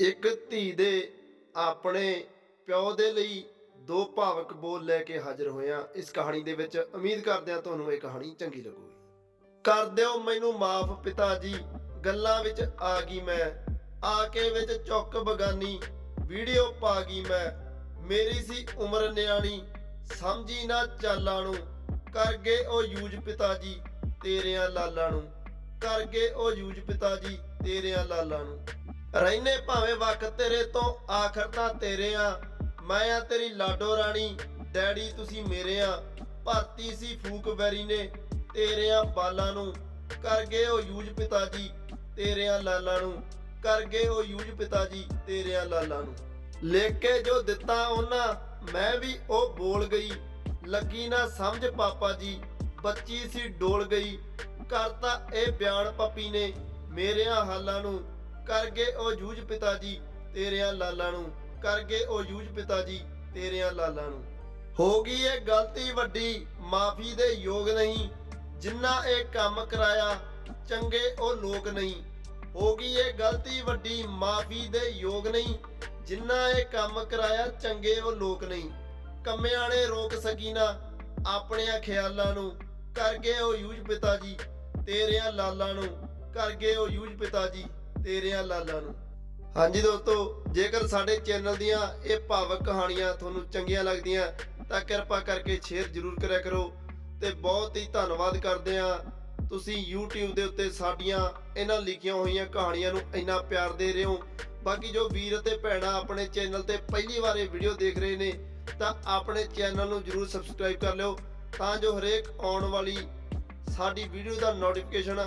ਇੱਕ ਧੀ ਦੇ ਆਪਣੇ ਪਿਓ ਦੇ ਲਈ ਦੋ ਭਾਵਕ ਬੋਲ ਲੈ ਕੇ ਹਾਜ਼ਰ ਹੋਇਆ। ਇਸ ਕਹਾਣੀ ਦੇ ਵਿੱਚ ਉਮੀਦ ਕਰਦੇ ਹਾਂ ਤੁਹਾਨੂੰ ਇਹ ਕਹਾਣੀ ਚੰਗੀ ਲੱਗੂਗੀ। ਕਰ ਦਿਓ ਮੈਨੂੰ ਮਾਫ ਪਿਤਾ ਜੀ, ਗੱਲਾਂ ਵਿੱਚ ਆ ਗਈ ਮੈਂ। ਆ ਕੇ ਵਿੱਚ ਚੁੱਕ ਬਗਾਨੀ, ਵੀਡੀਓ ਪਾ ਗਈ ਮੈਂ। ਮੇਰੀ ਸੀ ਉਮਰ ਨਿਆਣੀ, ਸਮਝੀ ਨਾ ਚਾਲਾਂ ਨੂੰ। ਕਰ ਗਏ ਉਹ ਯੂਜ ਪਿਤਾ ਜੀ, ਤੇਰਿਆਂ ਲਾਲਾਂ ਨੂੰ। ਕਰ ਗਏ ਉਹ ਯੂਜ ਪਿਤਾ ਜੀ, ਤੇਰਿਆਂ ਲਾਲਾਂ ਨੂੰ। ਰਹਿਨੇ ਭਾਵੇਂ ਵਕਤ ਤੇਰੇ ਤੋਂ ਆਖਰ ਤਾਂ ਤੇਰੇ ਆ। ਮੈਂ ਆ ਤੇਰੀ ਲਾਡੋ ਰਾਣੀ, ਡੈਡੀ ਤੁਸੀਂ ਮੇਰੇ ਆ। ਭਰਤੀ ਸੀ ਫੂਕ ਵੈਰੀ ਨੇ ਤੇਰਿਆਂ ਬਾਲਾਂ ਨੂੰ। ਕਰ ਗਏ ਉਹ ਯੂਜ ਪਿਤਾ ਜੀ ਤੇਰਿਆਂ ਲਾਲਾਂ ਨੂੰ। ਕਰ ਗਏ ਉਹ ਯੂਜ ਪਿਤਾ ਜੀ ਤੇਰਿਆਂ ਲਾਲਾਂ ਨੂੰ। ਲਿਖ ਕੇ ਜੋ ਦਿੱਤਾ ਉਹਨਾਂ, ਮੈਂ ਵੀ ਉਹ ਬੋਲ ਗਈ। ਲੱਗੀ ਨਾ ਸਮਝ ਪਾਪਾ ਜੀ, ਬੱਚੀ ਸੀ ਡੋਲ ਗਈ। ਕਰਤਾ ਇਹ ਬਿਆਨ ਪੱਪੀ ਨੇ ਮੇਰਿਆਂ ਹਾਲਾਂ ਨੂੰ। ਕਰ ਗਏ ਉਹ ਯੂਜ ਪਿਤਾ ਜੀ ਤੇਰਿਆਂ ਲਾਲਾਂ ਨੂੰ, ਕਰ ਉਹ ਯੂਜ ਪਿਤਾ ਜੀ ਤੇਰਿਆਂ ਲਾਲਾਂ ਨੂੰ। ਹੋ ਗਈ ਇਹ ਗਲਤੀ ਵੱਡੀ, ਮਾਫੀ ਦੇ ਯੋਗ ਨਹੀਂ, ਜਿੰਨਾ ਇਹ ਕੰਮ ਕਰਾਇਆ, ਚੰਗੇ ਉਹ ਲੋਕ ਨਹੀਂ। ਹੋ ਗਈ ਇਹ ਗਲਤੀ ਵੱਡੀ, ਮਾਫੀ ਦੇ ਯੋਗ ਨਹੀਂ, ਜਿੰਨਾ ਇਹ ਕੰਮ ਕਰਾਇਆ, ਚੰਗੇ ਉਹ ਲੋਕ ਨਹੀਂ। ਕੰਮਿਆਂ ਨੇ ਰੋਕ ਸਕੀ ਨਾ ਆਪਣਿਆਂ ਖਿਆਲਾਂ ਨੂੰ। ਕਰ ਗਏ ਉਹ ਯੂਜ ਪਿਤਾ ਜੀ ਤੇਰਿਆਂ ਲਾਲਾਂ ਨੂੰ, ਕਰ ਗਏ ਉਹ ਯੂਜ ਪਿਤਾ ਜੀ ਤੇਰਿਆਂ ਲਾਲਾਂ ਨੂੰ। ਹਾਂਜੀ ਦੋਸਤੋ, ਜੇਕਰ ਸਾਡੇ ਚੈਨਲ ਦੀਆਂ ਇਹ ਭਾਵਕ ਕਹਾਣੀਆਂ ਤੁਹਾਨੂੰ ਚੰਗੀਆਂ ਲੱਗਦੀਆਂ, ਤਾਂ ਕਿਰਪਾ ਕਰਕੇ ਸ਼ੇਅਰ ਜ਼ਰੂਰ ਕਰਿਆ ਕਰੋ ਤੇ ਬਹੁਤ ਹੀ ਧੰਨਵਾਦ ਕਰਦੇ ਆ ਤੁਸੀਂ YouTube ਦੇ ਉੱਤੇ ਸਾਡੀਆਂ ਇਹਨਾਂ ਲਿਖੀਆਂ ਹੋਈਆਂ ਕਹਾਣੀਆਂ ਨੂੰ ਇੰਨਾ ਪਿਆਰ ਦੇ ਰਹੇ ਹੋ। ਬਾਕੀ ਜੋ ਵੀਰ ਅਤੇ ਭੈਣਾਂ ਆਪਣੇ ਚੈਨਲ ਤੇ ਪਹਿਲੀ ਵਾਰ ਇਹ ਵੀਡੀਓ ਦੇਖ ਰਹੇ ਨੇ, ਤਾਂ ਆਪਣੇ ਚੈਨਲ ਨੂੰ ਜਰੂਰ ਸਬਸਕ੍ਰਾਈਬ ਕਰ ਲਿਓ, ਤਾਂ ਜੋ ਹਰੇਕ ਆਉਣ ਵਾਲੀ ਸਾਡੀ ਵੀਡੀਓ ਦਾ ਨੋਟੀਫਿਕੇਸ਼ਨ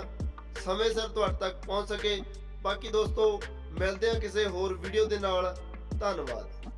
ਸਮੇਂ ਸਿਰ ਤੁਹਾਡੇ ਤੱਕ ਪਹੁੰਚ ਸਕੇ। ਬਾਕੀ ਦੋਸਤੋ ਮਿਲਦੇ ਹਾਂ ਕਿਸੇ ਹੋਰ ਵੀਡੀਓ ਦੇ ਨਾਲ। ਧੰਨਵਾਦ।